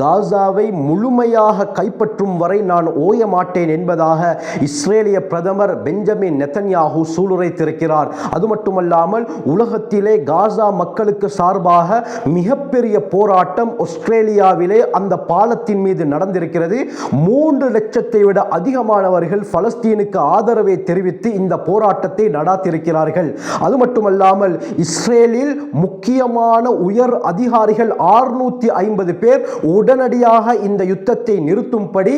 காசாவை முழுமையாக கைப்பற்றும் வரை நான் ஓய மாட்டேன் என்பதாக இஸ்ரேலிய பிரதமர் பெஞ்சமின் நெத்தன்யாகு சூளுரைத்திருக்கிறார். அது மட்டுமல்லாமல் உலகத்திலே காசா மக்களுக்கு சார்பாக மிகப்பெரிய போராட்டம் ஆஸ்திரேலியாவிலே அந்த பாலத்தின் மீது நடந்திருக்கிறது. மூன்று லட்சத்தை விட அதிகமானவர்கள் பலஸ்தீனுக்கு ஆதரவை தெரிவித்து இந்த போராட்டத்தை நடாத்திருக்கிறார்கள். அது மட்டுமல்லாமல் இஸ்ரேலில் முக்கியமான உயர் அதிகாரிகள் ஆறுநூத்தி ஐம்பது பேர் உடனடியாக இந்த யுத்தத்தை நிறுத்தும்படி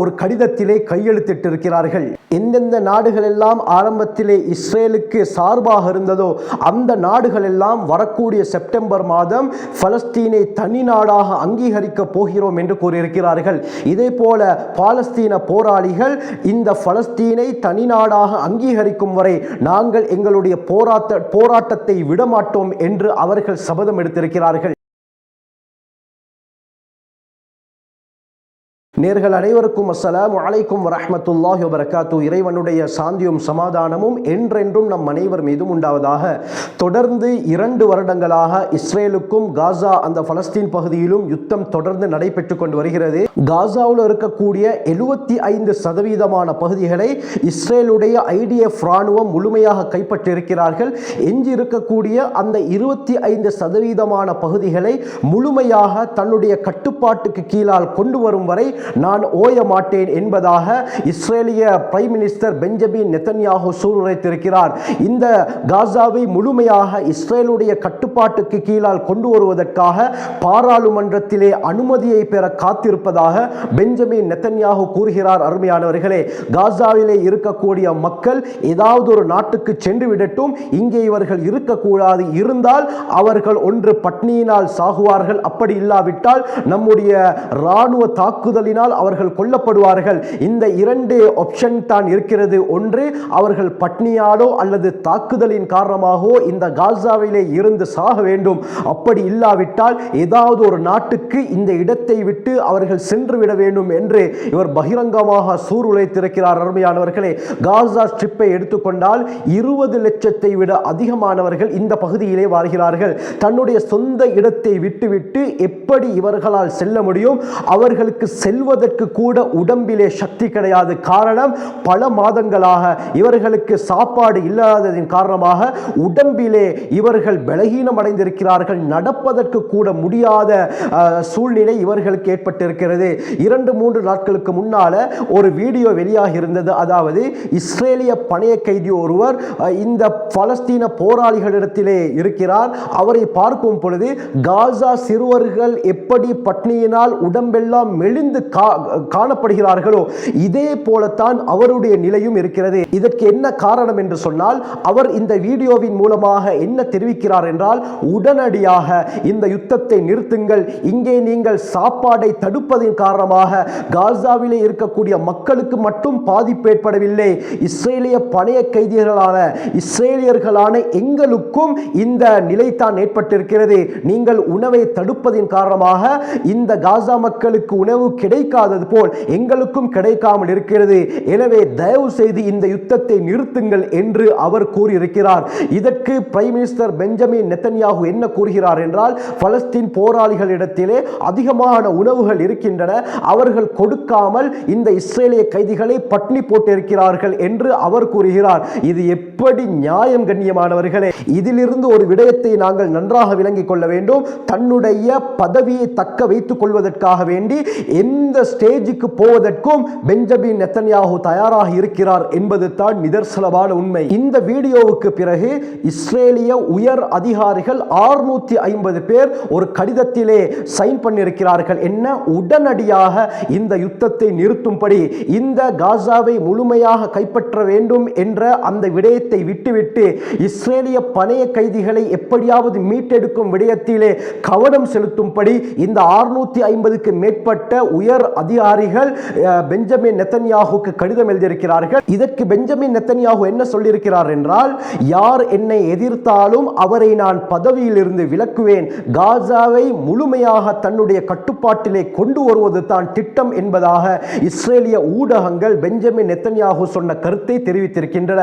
ஒரு கடிதத்திலே கையெழுத்திட்டிருக்கிறார்கள். எந்தெந்த நாடுகள் எல்லாம் ஆரம்பத்திலே இஸ்ரேலுக்கு சார்பாக இருந்ததோ அந்த நாடுகள் எல்லாம் வரக்கூடிய செப்டம்பர் மாதம் பலஸ்தீனை தனி நாடாக அங்கீகரிக்க போகிறோம் என்று கூறியிருக்கிறார்கள். இதே போல பாலஸ்தீன போராளிகள் இந்த பலஸ்தீனை தனி நாடாக அங்கீகரிக்கும் வரை நாங்கள் எங்களுடைய போராட்ட போராட்டத்தை விடமாட்டோம் என்று அவர்கள் சபதம் எடுத்திருக்கிறார்கள். நேர்கள் அனைவருக்கும் அஸ்ஸலாம் வலைக்கும் வரமத்துல்லாஹி வரகாத்து இறைவனுடைய சாந்தியும் சமாதானமும் என்றென்றும் நம் அனைவர் மீதும் உண்டாவதாக. தொடர்ந்து இரண்டு வருடங்களாக இஸ்ரேலுக்கும் காசா அந்த பலஸ்தீன் பகுதியிலும் யுத்தம் தொடர்ந்து நடைபெற்று கொண்டு வருகிறது. காசாவில் இருக்கக்கூடிய எழுபத்தி ஐந்து சதவீதமான பகுதிகளை இஸ்ரேலுடைய ஐடிஎஃப் ராணுவம் முழுமையாக கைப்பற்றியிருக்கிறார்கள். எஞ்சி இருக்கக்கூடிய அந்த இருபத்தி ஐந்து சதவீதமான பகுதிகளை முழுமையாக தன்னுடைய கட்டுப்பாட்டுக்கு கீழால் கொண்டு வரும் வரை நான் ஓய மாட்டேன் என்பதாக இஸ்ரேலிய பிரைம் மினிஸ்டர் பெஞ்சமின் நெத்தன்யாகு சூழ்நிலைத்திருக்கிறார் இந்த காசாவை முழுமையாக இஸ்ரேலுடைய கட்டுப்பாட்டுக்கு கீழால் கொண்டு வருவதற்காக பாராளுமன்றத்திலே அனுமதியை பெற காத்திருப்பதாக பெஞ்சமின் நெத்தன்யாகு கூறுகிறார் அருமையானவர்களே. காசாவிலே இருக்கக்கூடிய மக்கள் ஏதாவது ஒரு நாட்டுக்கு சென்று விடட்டும் இங்கே இவர்கள் இருக்கக்கூடாது இருந்தால் அவர்கள் ஒன்று பட்னியினால் சாகுவார்கள். அப்படி இல்லாவிட்டால் நம்முடைய இராணுவ தாக்குதலினால் அவர்கள் கொல்லப்படுவார்கள். இந்த இரண்டு ஆப்ஷன் தான் இருக்கிறது. ஒன்று அவர்கள் பட்னியாலோ அல்லது தாக்குதலின் காரணமாகவோ இந்த காசாவிலே இருந்து சாக வேண்டும். அப்படி இல்லாவிட்டால் ஏதாவது ஒரு நாட்டுக்கு இந்த இடத்தை விட்டு அவர்கள் சென்று விட வேண்டும் என்று இவர் பகிரங்கமாக சூருழைத்திருக்கிறார் அருமையானவர்களே. காசா ஸ்ட்ரிப்பை எடுத்துக்கொண்டால் இருபது லட்சத்தை விட அதிகமானவர்கள் இந்த பகுதியிலே வாழ்கிறார்கள். தன்னுடைய சொந்த இடத்தை விட்டுவிட்டு எப்படி இவர்களால் செல்ல முடியும்? அவர்களுக்கு செல்வ செல்வதற்கு கூட உடம்பிலே சக்தி கிடையாது. காரணம் பல மாதங்களாக இவர்களுக்கு சாப்பாடு இல்லாததின் காரணமாக உடம்பிலே இவர்கள் பலகீனம் அடைந்திருக்கிறார்கள். நடப்பதற்கு கூட முடியாத சூழ்நிலை இவர்களுக்கு ஏற்பட்டிருக்கிறது. இரண்டு மூன்று நாட்களுக்கு முன்னால ஒரு வீடியோ வெளியாகி இருந்தது. அதாவது இஸ்ரேலிய பணைய கைதி ஒருவர் இந்த பலஸ்தீன போராளிகளிடத்திலே இருக்கிறார். அவரை பார்க்கும் பொழுது காசா சிறுவர்கள் எப்படி பட்னியினால் உடம்பெல்லாம் மெலிந்து காணப்படுகிறார்களோ இதே போலத்தான் அவருடைய நிலையும் இருக்கிறது. இதற்கு என்ன காரணம் என்று சொன்னால் அவர் இந்த வீடியோவின் மூலமாக என்ன தெரிவிக்கிறார் என்றால் உடனடியாக இந்த யுத்தத்தை நிறுத்துங்கள். இங்கே நீங்கள் சாப்பாடை தடுப்பதின் காரணமாக காசாவிலே இருக்கக்கூடிய மக்களுக்கு மட்டும் பாதிப்பு ஏற்படவில்லை. இஸ்ரேலிய பணைய கைதிகளான இஸ்ரேலியர்களான எங்களுக்கும் இந்த நிலைத்தான் ஏற்பட்டிருக்கிறது. நீங்கள் உணவை தடுப்பதின் காரணமாக இந்த காசா மக்களுக்கு உணவு கிடை கிடைக்காதது போல் எங்களுக்கும் கிடைக்காமல் இருக்கிறது. எனவே தயவு செய்து இந்த யுத்தத்தை நிறுத்துங்கள் என்று அவர் கூறியிருக்கிறார். இதற்கு பிரைம் மினிஸ்டர் பெஞ்சமின் நெத்தன்யாகு என்ன கூறுகிறார் என்றால் பலஸ்தீன் போராளிகளிடத்திலே அதிகமான உணவுகள் இருக்கின்றன. அவர்கள் கொடுக்காமல் இந்த இஸ்ரேலிய கைதிகளை பட்னி போட்டிருக்கிறார்கள் என்று அவர் கூறுகிறார். இது எப்படி நியாயம் கண்ணியமானவர்களே இதிலிருந்து ஒரு விடயத்தை நாங்கள் நன்றாக விளங்கிக் கொள்ள வேண்டும். தன்னுடைய பதவியை தக்க வைத்துக் கொள்வதற்காக வேண்டி எந்த ஸ்டேஜுக்கு போவதற்கும் பெஞ்சமின் நெத்தன்யாகு தயாராக இருக்கிறார் என்பது தான் நிதர்சனமான உண்மை. இந்த வீடியோவுக்கு பிறகு இஸ்ரேலிய உயர் அதிகாரிகள் ஆறுநூத்தி ஐம்பது பேர் ஒரு கடிதத்திலே சைன் பண்ணியிருக்கிறார்கள். என்ன? உடனடியாக இந்த யுத்தத்தை நிறுத்தும்படி இந்த காசாவை முழுமையாக கைப்பற்ற வேண்டும் என்ற அந்த விடயத்தை விடயத்தை விட்டுவிட்டு இஸ்ரேலிய பணைய கைதிகளை எப்படியாவது மீட்டெடுக்கும் விடயத்திலே கவனம் செலுத்தும்படி இந்த ஆறுநூத்தி ஐம்பதுக்கு மேற்பட்ட உயர் அதிகாரிகள் பெஞ்சமின் நெத்தன்யாகுக்கு கடிதம் எழுதியிருக்கிறார்கள். இதற்கு பெஞ்சமின் நெத்தன்யாகு என்ன சொல்லியிருக்கிறார் என்றால் யார் என்னை எதிர்த்தாலும் அவரை நான் பதவியிலிருந்து விலக்குவேன். காசாவை முழுமையாக தன்னுடைய கட்டுப்பாட்டிலே கொண்டு வருவது தான் திட்டம் என்பதாக இஸ்ரேலிய ஊடகங்கள் பெஞ்சமின் நெத்தன்யாகு சொன்ன கருத்தை தெரிவித்திருக்கின்றன.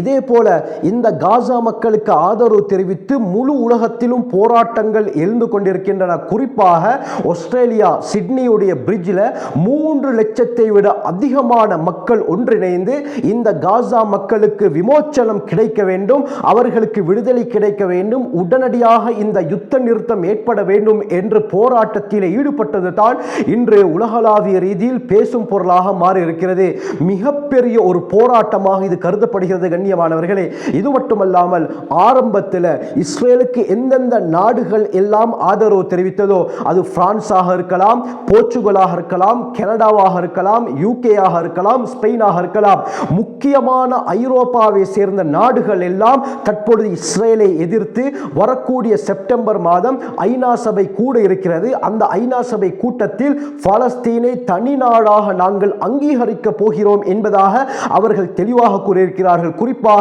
இதே போல இந்த காசா மக்களுக்கு ஆதரவு தெரிவித்து முழு உலகத்திலும் போராட்டங்கள் எழுந்து கொண்டிருக்கின்றன. குறிப்பாக ஆஸ்திரேலியா சிட்னியுடைய பிரிட்ஜில் மூன்று லட்சத்தை விட அதிகமான மக்கள் ஒன்றிணைந்து இந்த காசா மக்களுக்கு விமோச்சனம் கிடைக்க வேண்டும் அவர்களுக்கு விடுதலை கிடைக்க வேண்டும் உடனடியாக இந்த யுத்த நிறுத்தம் ஏற்பட வேண்டும் என்று போராட்டத்தில் ஈடுபட்டது தான் இன்று உலகளாவிய ரீதியில் பேசும் பொருளாக மாறி இருக்கிறது மிகப்பெரிய ஒரு போராட்டமாக இது கருதப்படுகிறது பிரியமானவர்களே இது மட்டுமல்லாமல் ஆரம்பத்தில் இஸ்ரேலுக்கு எந்தெந்த நாடுகள் எல்லாம் ஆதரவு தெரிவித்ததோ அது பிரான்ஸாக இருக்கலாம் போர்ச்சுகலாக இருக்கலாம் கனடாவாக இருக்கலாம் யூகேயாக இருக்கலாம் ஸ்பெயினாக இருக்கலாம். முக்கியமான ஐரோப்பாவை சேர்ந்த நாடுகள் எல்லாம் தற்பொழுது இஸ்ரேலை எதிர்த்து வரக்கூடிய செப்டம்பர் மாதம் ஐநா சபை கூட இருக்கிறது. அந்த ஐநா சபை கூட்டத்தில் பாலஸ்தீனை தனி நாடாக நாங்கள் அங்கீகரிக்க போகிறோம் என்பதாக அவர்கள் தெளிவாக கூறியிருக்கிறார்கள். குறிப்பாக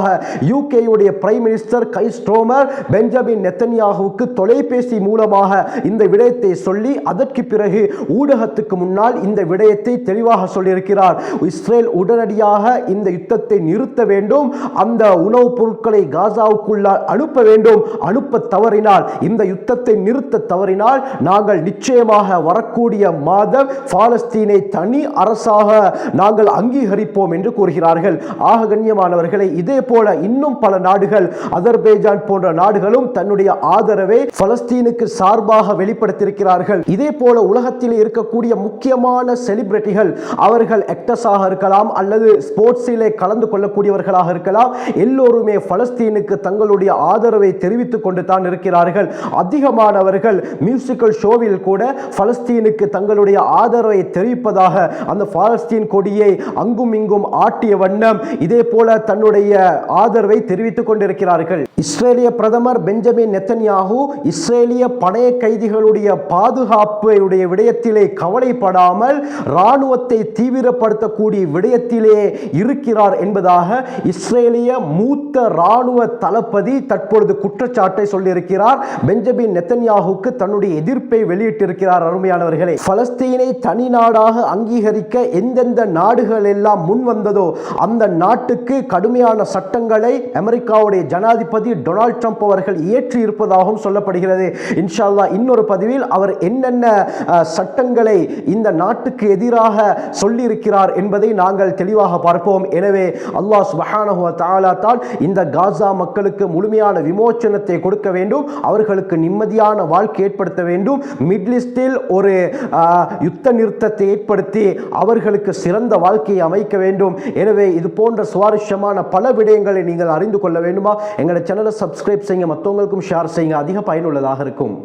யூகேயுடைய prime minister Keir Starmer Benjamin நெத்தன்யாகுவுக்கு தொலைபேசி மூலமாக இந்த விடயத்தை சொல்லி அதற்கு பிறகு ஊடகத்துக்கு முன்னால் இந்த விடயத்தை தெளிவாக சொல்லியிருக்கிறார். இஸ்ரேல் உடனடியாக இந்த யுத்தத்தை நிறுத்த வேண்டும். அந்த உணவுப் பொருட்களை காசாவுக்குள்ள அனுப்ப வேண்டும். அனுப்ப தவறினால் இந்த யுத்தத்தை நிறுத்த தவறினால் நாங்கள் நிச்சயமாக வரக்கூடிய மாதம் பாலஸ்தீனை தனி அரசாக நாங்கள் அங்கீகரிப்போம் என்று கூறுகிறார்கள். ஆக கண்ணியமானவர்களை இதே போல இன்னும் பல நாடுகள் அசர்பைஜான் போன்ற நாடுகளும் தன்னுடைய ஆதரவை பலஸ்தீனுக்கு சார்பாக வெளிப்படுத்தியிருக்கிறார்கள். இதே போல உலகத்தில் இருக்கக்கூடிய முக்கியமான செலிபிரிட்டிகள் அவர்கள் ஆக்டர்ஸாக இருக்கலாம் அல்லது ஸ்போர்ட்ஸிலே கலந்து கொள்ளக்கூடியவர்களாக இருக்கலாம். எல்லோருமே பலஸ்தீனுக்கு தங்களுடைய ஆதரவை தெரிவித்துக் கொண்டு தான் இருக்கிறார்கள். அதிகமானவர்கள் மியூசிக்கல் ஷோவில் கூட பலஸ்தீனுக்கு தங்களுடைய ஆதரவை தெரிவிப்பதாக அந்த பாலஸ்தீன் கொடியை அங்கும் இங்கும் ஆட்டிய வண்ணம் இதே போல தன்னுடைய ஆதரவை தெரிவித்துக் கொண்டிருக்கிறார்கள். இஸ்ரேலிய பிரதமர் பெஞ்சமின் நெத்தன்யாகு இஸ்ரேலிய பணைய கைதிகளுடைய பாதுகாப்புடைய விடயத்திலே கவலைப்படாமல் இராணுவத்தை தீவிரப்படுத்தக்கூடிய விடயத்திலே இருக்கிறார் என்பதாக இஸ்ரேலிய மூத்த இராணுவ தளபதி தற்பொழுது குற்றச்சாட்டை சொல்லியிருக்கிறார். பெஞ்சமின் நெத்தன்யாகுக்கு தன்னுடைய எதிர்ப்பை வெளியிட்டிருக்கிறார் அருமையானவர்களே. பலஸ்தீனை தனி நாடாக அங்கீகரிக்க எந்தெந்த நாடுகள் எல்லாம் முன் வந்ததோ அந்த நாட்டுக்கு கடுமையான சட்ட சட்டங்களை அமெரிக்காவுடைய ஜனாதிபதி டொனால்ட் ட்ரம்ப் அவர்கள் இயற்றி இருப்பதாகவும் சொல்லப்படுகிறது. இன்ஷா இன்னொரு பதிவில் அவர் என்னென்ன சட்டங்களை இந்த நாட்டுக்கு எதிராக சொல்லியிருக்கிறார் என்பதை நாங்கள் தெளிவாக பார்ப்போம். எனவே அல்லாஹ் சுபஹானஹுவ தாலா தான் இந்த காசா மக்களுக்கு முழுமையான விமோச்சனத்தை கொடுக்க வேண்டும் அவர்களுக்கு நிம்மதியான வாழ்க்கை ஏற்படுத்த வேண்டும். மிட்லிஸ்டில் ஒரு யுத்த நிறுத்தத்தை ஏற்படுத்தி அவர்களுக்கு சிறந்த வாழ்க்கையை அமைக்க வேண்டும். எனவே இது போன்ற சுவாரஸ்யமான பல விடயங்களை நீங்கள் அறிந்து கொள்ள வேண்டுமா? எங்களோட சேனலை சப்ஸ்கிரைப் செய்யுங்க. மற்றவங்களுக்கும் ஷேர் செய்யுங்க. அதிக பயனுள்ளதாக இருக்கும்.